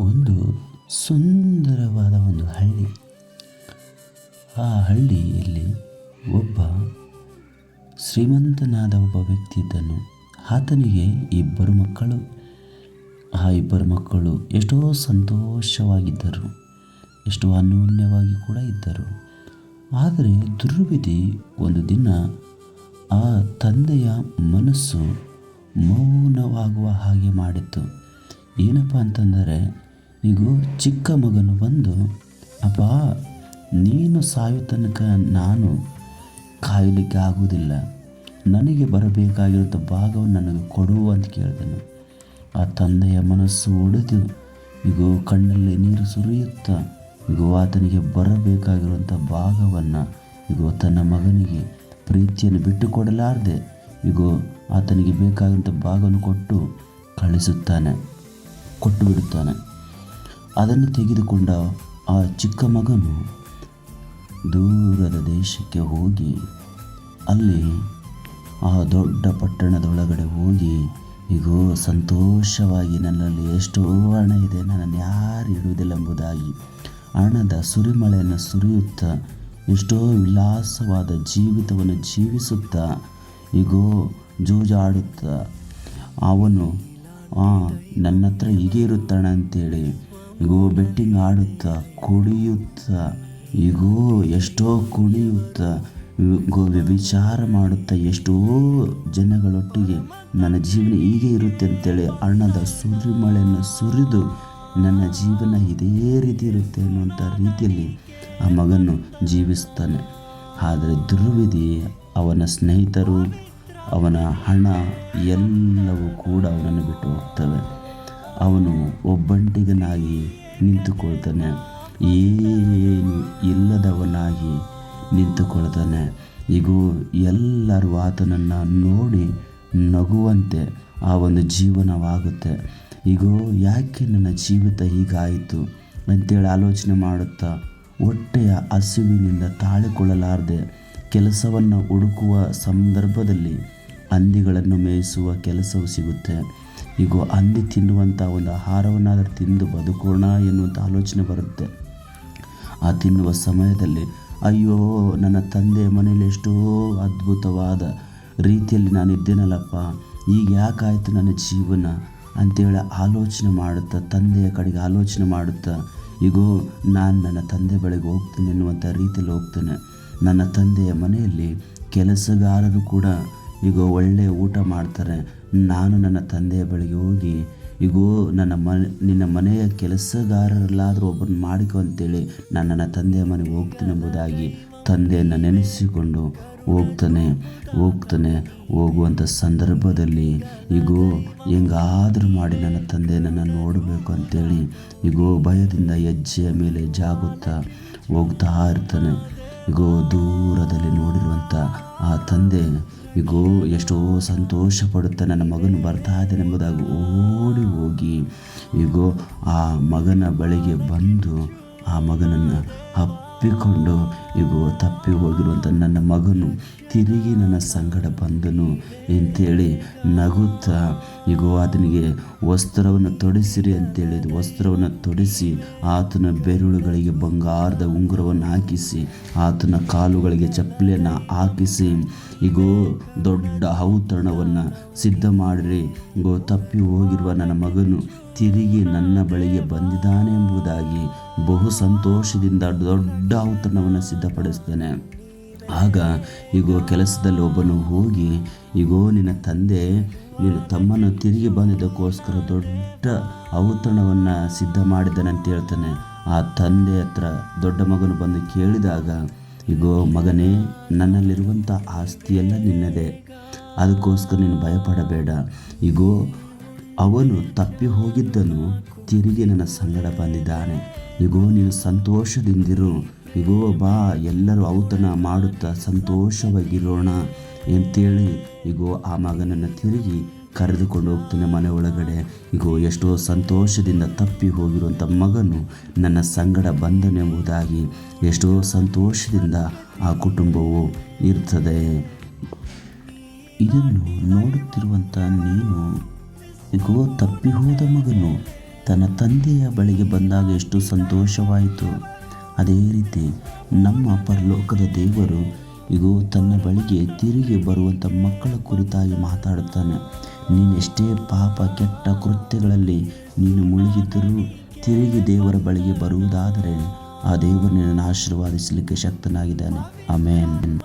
ಒಂದು ಸುಂದರವಾದ ಒಂದು ಹಳ್ಳಿ. ಆ ಹಳ್ಳಿಯಲ್ಲಿ ಒಬ್ಬ ಶ್ರೀಮಂತನಾದ ಒಬ್ಬ ವ್ಯಕ್ತಿ ಇದ್ದನು ಆತನಿಗೆ ಇಬ್ಬರು ಮಕ್ಕಳು. ಆ ಇಬ್ಬರು ಮಕ್ಕಳು ಎಷ್ಟೋ ಸಂತೋಷವಾಗಿದ್ದರು. ಎಷ್ಟೋ ಅನ್ಯೋನ್ಯವಾಗಿ ಕೂಡ ಇದ್ದರು. ಆದರೆ ದುರ್ವಿಧಿ ಒಂದು ದಿನ ಆ ತಂದೆಯ ಮನಸ್ಸು ಮೌನವಾಗುವ ಹಾಗೆ ಮಾಡಿತ್ತು ಏನಪ್ಪ ಅಂತಂದರೆ ಈಗ ಚಿಕ್ಕ ಮಗನು ಬಂದು ಅಪ್ಪ ನೀನು ಸಾಯೋ ತನಕ ನಾನು ಕಾಯಲಿಕ್ಕೆ ಆಗುವುದಿಲ್ಲ. ನನಗೆ ಬರಬೇಕಾಗಿರುವಂಥ ಭಾಗವನ್ನು ನನಗೆ ಕೊಡು ಅಂತ ಕೇಳಿದನು. ಆ ತಂದೆಯ ಮನಸ್ಸು ಒಡೆದು ಈಗ ಕಣ್ಣಲ್ಲಿ ನೀರು ಸುರಿಯುತ್ತಾ ಈಗ ಆತನಿಗೆ ಬರಬೇಕಾಗಿರುವಂಥ ಭಾಗವನ್ನು ಈಗ ತನ್ನ ಮಗನಿಗೆ ಪ್ರೀತಿಯನ್ನು ಬಿಟ್ಟು ಕೊಡಲಾರದೆ ಈಗ ಆತನಿಗೆ ಬೇಕಾಗಿರುವಂಥ ಭಾಗವನ್ನು ಕೊಟ್ಟು ಕಳಿಸುತ್ತಾನೆ, ಕೊಟ್ಟು ಬಿಡುತ್ತಾನೆ. ಅದನ್ನು ತೆಗೆದುಕೊಂಡ ಆ ಚಿಕ್ಕ ಮಗನು ದೂರದ ದೇಶಕ್ಕೆ ಹೋಗಿ, ಅಲ್ಲಿ ಆ ದೊಡ್ಡ ಪಟ್ಟಣದೊಳಗಡೆ ಹೋಗಿ, ಇಗೋ, ಸಂತೋಷವಾಗಿ ನನ್ನಲ್ಲಿ ಎಷ್ಟೋ ಹಣ ಇದೆ, ನನ್ನನ್ನು ಯಾರು ಇಡುವುದಿಲ್ಲ ಎಂಬುದಾಗಿ ಹಣದ ಸುರಿಮಳೆಯನ್ನು ಸುರಿಯುತ್ತಾ, ಎಷ್ಟೋ ವಿಲಾಸವಾದ ಜೀವಿತವನ್ನು ಜೀವಿಸುತ್ತಾ ಈಗೋ ಜೂಜಾಡುತ್ತಾ, ಅವನು ನನ್ನ ಹತ್ರ ಹೀಗೆ ಇರುತ್ತಾನೆ ಅಂತೇಳಿ ಈಗೋ ಬೆಟ್ಟಿಂಗ್ ಆಡುತ್ತಾ ಕುಡಿಯುತ್ತಾ ಈಗೋ ಎಷ್ಟೋ ಕುಣಿಯುತ್ತಾ ವಿಚಾರ ಮಾಡುತ್ತಾ, ಎಷ್ಟೋ ಜನಗಳೊಟ್ಟಿಗೆ ನನ್ನ ಜೀವನ ಹೀಗೆ ಇರುತ್ತೆ ಅಂತೇಳಿ ಹಣದ ಸುರಿಮಳೆಯನ್ನು ಸುರಿದು ನನ್ನ ಜೀವನ ಇದೇ ರೀತಿ ಇರುತ್ತೆ ಅನ್ನುವಂಥ ರೀತಿಯಲ್ಲಿ ಆ ಮಗನು ಜೀವಿಸ್ತಾನೆ. ಆದರೆ ದುರ್ವಿಧಿ, ಅವನ ಸ್ನೇಹಿತರು, ಅವನ ಹಣ ಎಲ್ಲವೂ ಕೂಡ ಅವನನ್ನು ಬಿಟ್ಟು ಹೋಗ್ತವೆ. ಅವನು ಒಬ್ಬಂಟಿಗನಾಗಿ ನಿಂತುಕೊಳ್ತಾನೆ. ಏನು ಇಲ್ಲದವನಾಗಿ ನಿಂತುಕೊಳ್ತಾನೆ. ಇಗೋ, ಎಲ್ಲರೂ ಆತನನ್ನು ನೋಡಿ ನಗುವಂತೆ ಆ ಒಂದು ಜೀವನವಾಗುತ್ತೆ. ಇಗೋ, ಯಾಕೆ ನನ್ನ ಜೀವಿತ ಹೀಗಾಯಿತು? ಅಂತೇಳಿ ಆಲೋಚನೆ ಮಾಡುತ್ತಾ ಹೊಟ್ಟೆಯ ಹಸಿವಿನಿಂದ ತಾಳಿಕೊಳ್ಳಲಾರದೆ ಕೆಲಸವನ್ನು ಹುಡುಕುವ ಸಂದರ್ಭದಲ್ಲಿ ಹಂದಿಗಳನ್ನು ಮೇಯಿಸುವ ಕೆಲಸವು ಸಿಗುತ್ತೆ. ಈಗ ಹಂದಿ ತಿನ್ನುವಂಥ ಒಂದು ಆಹಾರವನ್ನಾದರೂ ತಿಂದು ಬದುಕೋಣ ಎನ್ನುವಂಥ ಆಲೋಚನೆ ಬರುತ್ತೆ. ಆ ತಿನ್ನುವ ಸಮಯದಲ್ಲಿ, ಅಯ್ಯೋ, ನನ್ನ ತಂದೆ ಮನೇಲಿ ಎಷ್ಟೋ ಅದ್ಭುತವಾದ ರೀತಿಯಲ್ಲಿ ನಾನು ಇದ್ದೇನಲ್ಲಪ್ಪ ಈಗ ಯಾಕಾಯಿತು ನನ್ನ ಜೀವನ ಅಂತೇಳಿ ಆಲೋಚನೆ ಮಾಡುತ್ತಾ, ತಂದೆಯ ಕಡೆಗೆ ಆಲೋಚನೆ ಮಾಡುತ್ತಾ ಈಗೋ ನಾನು ನನ್ನ ತಂದೆ ಬಳಿಗೆ ಹೋಗ್ತೇನೆ ಎನ್ನುವಂಥ ರೀತಿಯಲ್ಲಿ ಹೋಗ್ತೇನೆ. ನನ್ನ ತಂದೆಯ ಮನೆಯಲ್ಲಿ ಕೆಲಸಗಾರರು ಕೂಡ ಈಗ ಒಳ್ಳೆಯ ಊಟ ಮಾಡ್ತಾರೆ. ನಾನು ನನ್ನ ತಂದೆಯ ಬಳಿಗೆ ಹೋಗಿ, ಇಗೋ, ನನ್ನ ಮನೆ ನಿನ್ನ ಮನೆಯ ಕೆಲಸಗಾರರಲ್ಲಾದರೂ ಒಬ್ಬನ ಮಾಡಿಕೊ ಅಂತೇಳಿ ನಾನು ನನ್ನ ತಂದೆಯ ಮನೆಗೆ ಹೋಗ್ತೀನಿ ಎಂಬುದಾಗಿ ತಂದೆಯನ್ನು ನೆನೆಸಿಕೊಂಡು ಹೋಗ್ತಾನೆ ಹೋಗ್ತಾನೆ ಹೋಗುವಂಥ ಸಂದರ್ಭದಲ್ಲಿ ಈಗೋ ಹೆಂಗಾದರೂ ಮಾಡಿ ನನ್ನ ತಂದೆ ನನ್ನ ನೋಡಬೇಕು ಅಂತೇಳಿ ಈಗೋ ಭಯದಿಂದ ಹೆಜ್ಜೆಯ ಮೇಲೆ ಜಾಗುತ್ತಾ ಹೋಗ್ತಾ ಇರ್ತಾನೆ. ಈಗೋ ದೂರದಲ್ಲಿ ನೋಡಿರುವಂಥ ಆ ತಂದೆ, ಇಗೋ, ಎಷ್ಟೋ ಸಂತೋಷ ಪಡುತ್ತಾ ನನ್ನ ಮಗನು ಬರ್ತಾ ಇದ್ದಾನೆಂಬುದಾಗಿ ಓಡಿ ಹೋಗಿ, ಇಗೋ, ಆ ಮಗನ ಬಳಿಗೆ ಬಂದು ಆ ಮಗನನ್ನು ಅಪ್ಪಿಕೊಂಡು ಇಗೋ, ತಪ್ಪಿ ಹೋಗಿರುವಂಥ ನನ್ನ ಮಗನು, ತಿರುಗಿ ನನ್ನ ಸಂಗಡ ಬಂದನು ಅಂತೇಳಿ ನಗುತ್ತಾ, ಇಗೋ, ಆತನಿಗೆ ವಸ್ತ್ರವನ್ನು ತೊಡಿಸಿರಿ ಅಂತೇಳಿ ವಸ್ತ್ರವನ್ನು ತೊಡಿಸಿ, ಆತನ ಬೆರಳುಗಳಿಗೆ ಬಂಗಾರದ ಉಂಗುರವನ್ನು ಹಾಕಿಸಿ, ಆತನ ಕಾಲುಗಳಿಗೆ ಚಪ್ಪಲಿಯನ್ನು ಹಾಕಿಸಿ, ಇಗೋ, ದೊಡ್ಡ ಔತಣವನ್ನು ಸಿದ್ಧ ಮಾಡಿರಿ ಗೋ ತಪ್ಪಿ ಹೋಗಿರುವ ನನ್ನ ಮಗನು ತಿರುಗಿ ನನ್ನ ಬಳಿಗೆ ಬಂದಿದ್ದಾನೆ ಎಂಬುದಾಗಿ ಬಹು ಸಂತೋಷದಿಂದ ದೊಡ್ಡ ಔತಣವನ್ನು ಸಿದ್ಧಪಡಿಸ್ತಾನೆ ಆಗ ಈಗೋ ಕೆಲಸದಲ್ಲಿ ಒಬ್ಬನು ಹೋಗಿ ಈಗೋ ನಿನ್ನ ತಂದೆ, ನೀನು ತಮ್ಮನ್ನು ತಿರುಗಿ ಬಂದಿದ್ದಕ್ಕೋಸ್ಕರ ದೊಡ್ಡ ಔತಣವನ್ನು ಸಿದ್ಧ ಮಾಡಿದ್ದಾನೆ ಅಂತ ಹೇಳ್ತಾನೆ. ಆ ತಂದೆ ಹತ್ರ ದೊಡ್ಡ ಮಗನು ಬಂದು ಕೇಳಿದಾಗ ಈಗೋ ಮಗನೇ, ನನ್ನಲ್ಲಿರುವಂಥ ಆಸ್ತಿಯೆಲ್ಲ ನಿನ್ನದೇ. ಅದಕ್ಕೋಸ್ಕರ ನೀನು ಭಯಪಡಬೇಡ. ಈಗೋ ಅವನು ತಪ್ಪಿ ಹೋಗಿದ್ದನು. ತಿರುಗಿ ನನ್ನ ಸಂಗಡ ಬಂದಿದ್ದಾನೆ. ಇಗೋ, ನೀನು ಸಂತೋಷದಿಂದಿರು. ಇಗೋ, ಬಾ, ಎಲ್ಲರೂ ಔತಣ ಮಾಡುತ್ತಾ ಸಂತೋಷವಾಗಿರೋಣ ಅಂತೇಳಿ ಇಗೋ, ಆ ಮಗನನ್ನು ತಿರುಗಿ ಕರೆದುಕೊಂಡು ಹೋಗ್ತಾನೆ ಮನೆ ಒಳಗಡೆ ಇಗೋ, ಎಷ್ಟೋ ಸಂತೋಷದಿಂದ ತಪ್ಪಿ ಹೋಗಿರುವಂಥ ಮಗನು ನನ್ನ ಸಂಗಡ ಬಂದನೆಂಬುದಾಗಿ ಎಷ್ಟೋ ಸಂತೋಷದಿಂದ ಆ ಕುಟುಂಬವು ಇರ್ತದೆ. ಇದನ್ನು ನೋಡುತ್ತಿರುವಂಥ ನೀನು ಈಗೋ ತಪ್ಪಿ ಹೋದ ಮಗನು. ತನ್ನ ತಂದೆಯ ಬಳಿಗೆ ಬಂದಾಗ ಎಷ್ಟು ಸಂತೋಷವಾಯಿತು. ಅದೇ ರೀತಿ ನಮ್ಮ ಪರಲೋಕದ ದೇವರು ಇಗೋ, ತನ್ನ ಬಳಿಗೆ ತಿರುಗಿ ಬರುವಂಥ ಮಕ್ಕಳ ಕುರಿತಾಗಿ ಮಾತಾಡುತ್ತಾನೆ. ನೀನೆಷ್ಟೇ ಪಾಪ, ಕೆಟ್ಟ ಕೃತ್ಯಗಳಲ್ಲಿ ನೀನು ಮುಳುಗಿದ್ದರೂ ತಿರುಗಿ ದೇವರ ಬಳಿಗೆ ಬರುವುದಾದರೆ ಆ ದೇವರು ನಿನ್ನನ್ನು ಆಶೀರ್ವಾದಿಸಲಿಕ್ಕೆ ಶಕ್ತನಾಗಿದ್ದಾನೆ. ಆಮೇನ್.